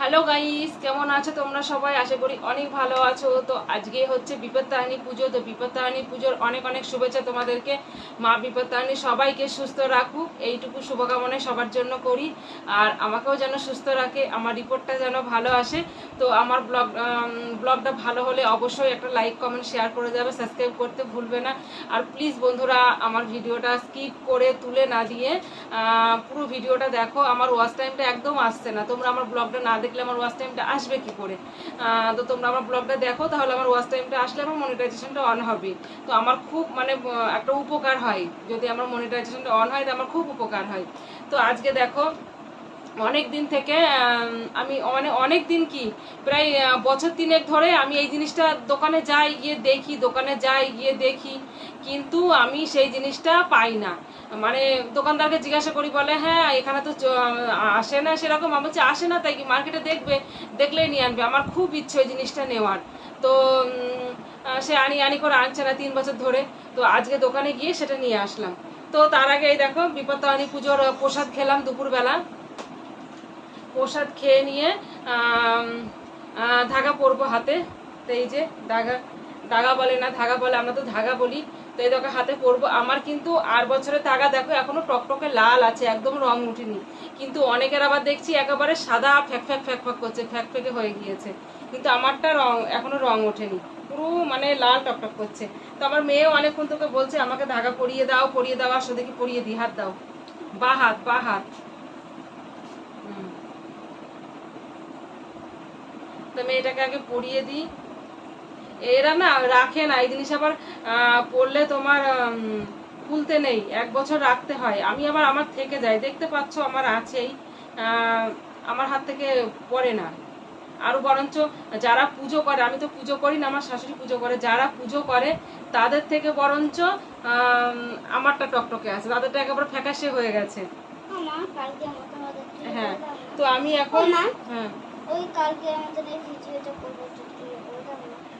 Hello guys কেমন আছো তোমরা সবাই? আশা করি অনেক ভালো আছো। তো আজকে হচ্ছে বিপত্তাহানি পুজো। তো বিপত্তাহানি পুজোর অনেক অনেক শুভেচ্ছা তোমাদেরকে। মা বিপত্তাহানি সবাইকে সুস্থ রাখুক। এইটুকু শুভকামনায় সবার জন্য করি। আর আমাকেও যেন সুস্থ রাখে। আমার রিপোর্টটা যেন ভালো আসে। তো আমার ব্লগ ব্লগটা ভালো হলে অবশ্যই একটা লাইক কমেন্ট শেয়ার করে যাবে সাবস্ক্রাইব করতে ভুলবে না। আর প্লিজ বন্ধুরা, আমার ভিডিওটা স্কিপ করে তুলে না দিয়ে পুরো ভিডিওটা দেখো। আমার ওয়াচ টাইমটা একদম আসছে না। তোমরা আমার ব্লগটা না দেখলে আমার ওয়াচ টাইমটা আসবে কি করে? তো তোমরা আমার ব্লগটা দেখো, তাহলে আমার ওয়াচ টাইমটা আসলে আমার মনিটাইজেশনটা অন হবে। তো আমার খুব মানে একটা উপকার হয়। যদি আমার মনিটাইজেশনটা অন হয়, তো আমার খুব উপকার হয়। তো আজকে দেখো অনেক দিন থেকে আমি মানে অনেক দিন কি, প্রায় বছর তিনেক ধরে আমি এই জিনিসটা দোকানে যাই, গিয়ে দেখি, দোকানে যাই, গিয়ে দেখি। কিন্তু আমি সেই জিনিসটা পাই না। মানে দোকানদারকে জিজ্ঞাসা করি, বলে হ্যাঁ এখানে তো আসে না সেরকম। আমি বলছি, আসে না, তাই কি মার্কেটে দেখবে, দেখলেই নিয়ে আনবে। আমার খুব ইচ্ছে ওই জিনিসটা নেওয়ার। তো সে আনি আনি করে আনছে না তিন বছর ধরে। তো আজকে দোকানে গিয়ে সেটা নিয়ে আসলাম। তো তার আগে এই দেখো বিপত্তাহানি পুজোর প্রসাদ খেলাম দুপুরবেলা। প্রসাদ খেয়ে নিয়ে ধাগা পরবো হাতে। তো এই যে ধাগা ধাগা বলে না, ধাগা বলে, আমরা তো ধাগা বলি। তো এই দেখো হাতে পরবো। আমার কিন্তু আর বছরের ধাগা, দেখো, এখনও টকটকে লাল আছে, একদম রং উঠেনি। কিন্তু অনেকের আবার দেখছি একেবারে সাদা ফ্যাক ফ্যাক ফ্যাক ফ্যাক করছে, ফ্যাক, ফ্যাকে হয়ে গিয়েছে। কিন্তু আমারটা রং, এখনও রং ওঠেনি। পুরো মানে লাল টকটক করছে। তো আমার মেয়েও অনেকক্ষণ তোকে বলছে, আমাকে ধাগা পরিয়ে দাও পরিয়ে দাও, আসো দেখি পরিয়ে দিই হাত দাও। বা হাত বা হাত। তো মেয়েটাকে আগে পরিয়ে দিই। এরা না রাখে না এই জিনিস আবার পড়লে তোমার খুলতে নেই এক বছর রাখতে হয়। আমি আবার আমার থেকে যাই দেখতে পাচ্ছ আমার আছেই আমার হাত থেকে পড়ে না। আরও বরঞ্চ যারা পুজো করে আমি তো পুজো করি না আমার শাশুড়ি পুজো করে যারা পুজো করে তাদের থেকে বরঞ্চ আমারটা টকটকে আছে তাদেরটা একেবারে ফ্যাকাশে হয়ে গেছে। হ্যাঁ তো আমি এখন হ্যাঁ।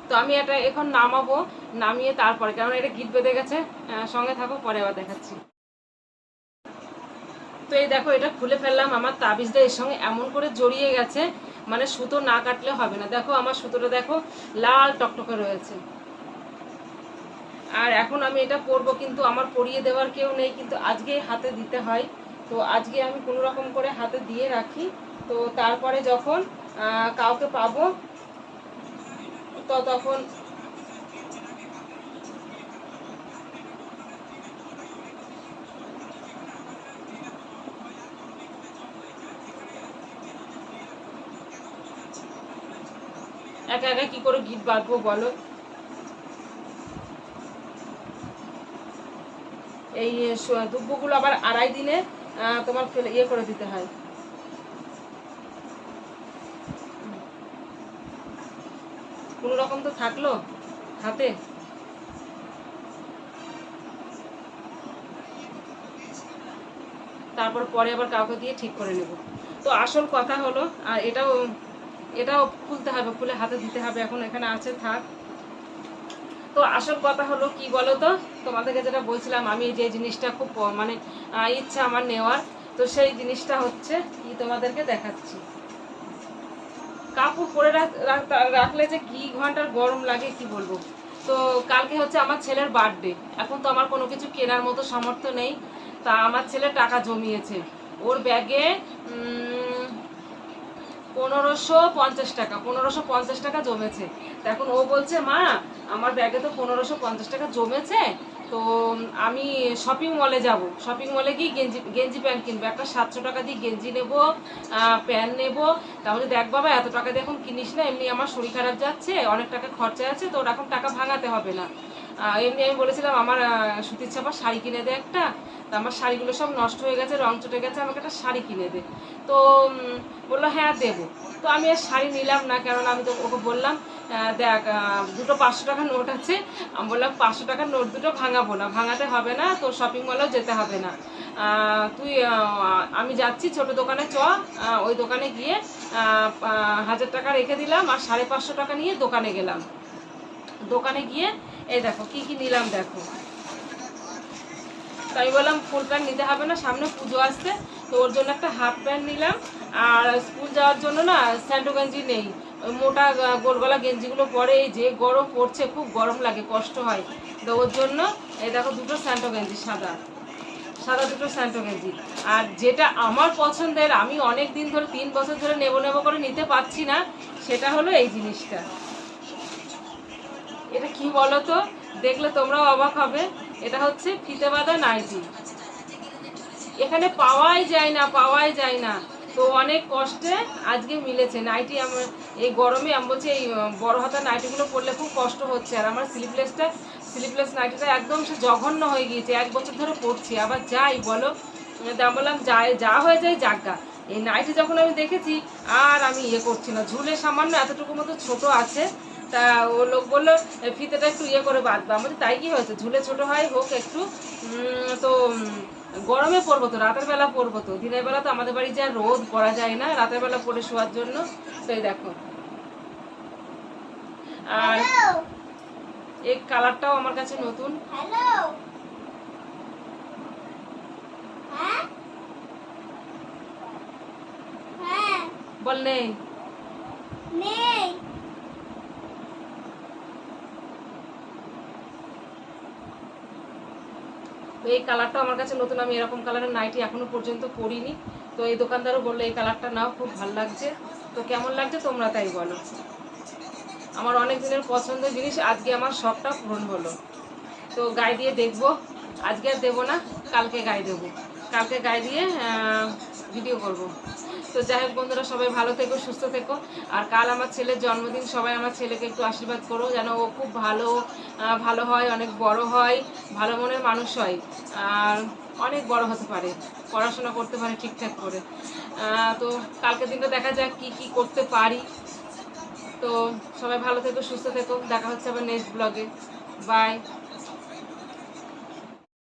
তো আমি এটা এখন নামাবো, নামিয়ে তারপরে কারণ এটা গিট বেঁধে গেছে সঙ্গে থাকো, পরে আবার দেখাচ্ছি। তো এই দেখো, এটা খুলে ফেললাম, আমার তাবিজটা এর সঙ্গে এমন করে জড়িয়ে গেছে মানে সুতো না কাটলে হবে না। দেখো, আমার সুতোটা দেখো, লাল টকটকে রয়েছে। আর এখন আমি এটা পরবো, কিন্তু আমার পরিয়ে দেওয়ার কেউ নেই, কিন্তু আজকে হাতে দিতে হয়। তো আজকে আমি কোনো রকম করে হাতে দিয়ে রাখি। তো তারপরে যখন কাউকে পাবো, তো তখন একা একা কি করে গীত বাঁধবো বলো? এই দুব্বগুলো আবার আড়াই দিনে তোমার ইয়ে করে দিতে হয়। কোনো রকম তো থাকল হাতে? তারপর পরে আবার কাউকে দিয়ে ঠিক করে নেব। তো আসল কথা হলো, আর এটাও এটাও খুলতে হবে, খুলে হাতে দিতে হবে, এখন এখানে আছে, থাক। তো আসল কথা হলো কি বলো তো তোমাদেরকে যেটা বলছিলাম, আমি যে জিনিসটা খুব মানে ইচ্ছা আমার নেওয়ার, তো সেই জিনিসটা হচ্ছে কি তোমাদেরকে দেখাচ্ছি। কাপড় পরে রাখ- রাখ- রাখলে যে কি ঘণ্টার গরম লাগে কি বলব? তো কালকে হচ্ছে আমার ছেলের বার্থডে, এখন তো আমার কোনো কিছু কেনার মতো সামর্থ্য নেই, তা আমার ছেলে টাকা জমিয়েছে। ওর ব্যাগে পনেরোশো পঞ্চাশ টাকা, পনেরোশো পঞ্চাশ টাকা জমেছে। তা এখন ও বলছে, মা, আমার ব্যাগে তো পনেরোশো পঞ্চাশ টাকা জমেছে, তো আমি শপিং মলে যাব। শপিং মলে গিয়ে গেঞ্জি গেঞ্জি প্যান্ট কিনবো, একটা সাতশো টাকা দিয়ে গেঞ্জি নেব প্যান্ট নেব। তাহলে দেখ বাবা, এত টাকা দিয়ে এখন কিনিস না, এমনি আমার শরীর খারাপ যাচ্ছে, অনেক টাকা খরচা আছে তো ওর এখন টাকা ভাঙাতে হবে না। এমনি আমি বলেছিলাম, আমার সুতির ছাপা শাড়ি কিনে দে একটা। তা আমার শাড়িগুলো সব নষ্ট হয়ে গেছে, রং চটে গেছে, আমাকে একটা শাড়ি কিনে দে। তো বলল হ্যাঁ দেবো। তো আমি আর শাড়ি নিলাম না, কেননা আমি তো ওকে বললাম দেখ দুটো পাঁচশো টাকার নোট আছে। আমি বললাম, পাঁচশো টাকার নোট দুটো ভাঙাবো না, ভাঙাতে হবে না, তোর শপিং মলেও যেতে হবে না। তুই আমি যাচ্ছি, ছোট দোকানে চ ওই দোকানে গিয়ে হাজার টাকা রেখে দিলাম, আর সাড়ে পাঁচশো টাকা নিয়ে দোকানে গেলাম। দোকানে গিয়ে এই দেখো, কি কি নিলাম দেখো। তো আমি বললাম, ফুল প্যান্ট নিতে হবে না, সামনে পুজো আসছে, তো ওর জন্য একটা হাফ প্যান্ট নিলাম। আর স্কুল যাওয়ার জন্য না, স্যান্ডো গেঞ্জি নেই। মোটা গোলগলা গেঞ্জিগুলো পরে এই যে গরম পড়ছে, খুব গরম লাগে, কষ্ট হয়। তো ওর জন্য, এই দেখো দুটো স্যান্টো গেঞ্জি, সাদা। সাদা দুটো স্যান্টো গেঞ্জি। আর যেটা আমার পছন্দের, আমি অনেক দিন ধরে, তিন বছর ধরে নেব নেব করে নিতে পারছি না, সেটা হলো এই জিনিসটা। এটা কি বলো তো দেখলে তোমরাও অবাক হবে। এটা হচ্ছে ফিতে বাঁধা নাইটি। এখানে পাওয়াই যায় না, পাওয়াই যায় না। তো অনেক কষ্টে আজকে মিলেছে। নাইটি আমার, এই গরমে আমি বলছি, এই বড় হাতা নাইটিগুলো পরলে খুব কষ্ট হচ্ছে। আর আমার স্লিপলেসটা স্লিপলেস নাইটিটা একদম সে জঘন্য হয়ে গিয়েছে। এক বছর ধরে পরছি। আবার যাই বলো তা বললাম, যাই, যা হয়ে যায় যাগা এই নাইটি যখন আমি দেখেছি, আর আমি ইয়ে করছি না। ঝুলে সামান্য এতটুকু মতো ছোট আছে। তা ও লোক বলল "এ, ফিতেটা একটু ইয়ে করে বাঁধবা। আমাদের তাই কি হয়েছে? ঝুলে ছোট হয় হোক একটু। তো গরমে পরবো তো রাতের বেলা পরবো তো। দিনের বেলা তো আমাদের বাড়ি যা রোদ পড়া যায় না। রাতের বেলা পরে শোয়ার জন্য। তো এই দেখো। আর এই কালারটাও আমার কাছে নতুন। হ্যাঁ? হ্যাঁ? বল নেই। নেই। তো এই কালারটা আমার কাছে নতুন। আমি এরকম কালারের নাইটি এখনও পর্যন্ত পরিনি। তো এই দোকানদারও বলল, এই কালারটা নাও, খুব ভালো লাগছে। তো কেমন লাগছে তোমরা তাই বলো। আমার অনেক দিনের পছন্দের জিনিস, আজকে আমার শখটা পূরণ হলো। তো গায়ে দিয়ে দেখব। আজকে আর দেবো না, কালকে গায়ে দেবো। কালকে গায়ে দিয়ে ভিডিও করব। তো যাই হোক বন্ধুরা, সবাই ভালো থেকো, সুস্থ থেকো। আর কাল আমার ছেলের জন্মদিন, সবাই আমার ছেলেকে একটু আশীর্বাদ করো যেন ও খুব ভালো ভালো হয়, অনেক বড় হয়, ভালো মনের মানুষ হয়। আর অনেক বড় হতে পারে, পড়াশোনা করতে পারে ঠিকঠাক করে। তো কালকে দিনটা দেখা যাক কি কি করতে পারি। তো সবাই ভালো থেকো, সুস্থ থেকো। দেখা হচ্ছে আবার নেক্সট ব্লগে বাই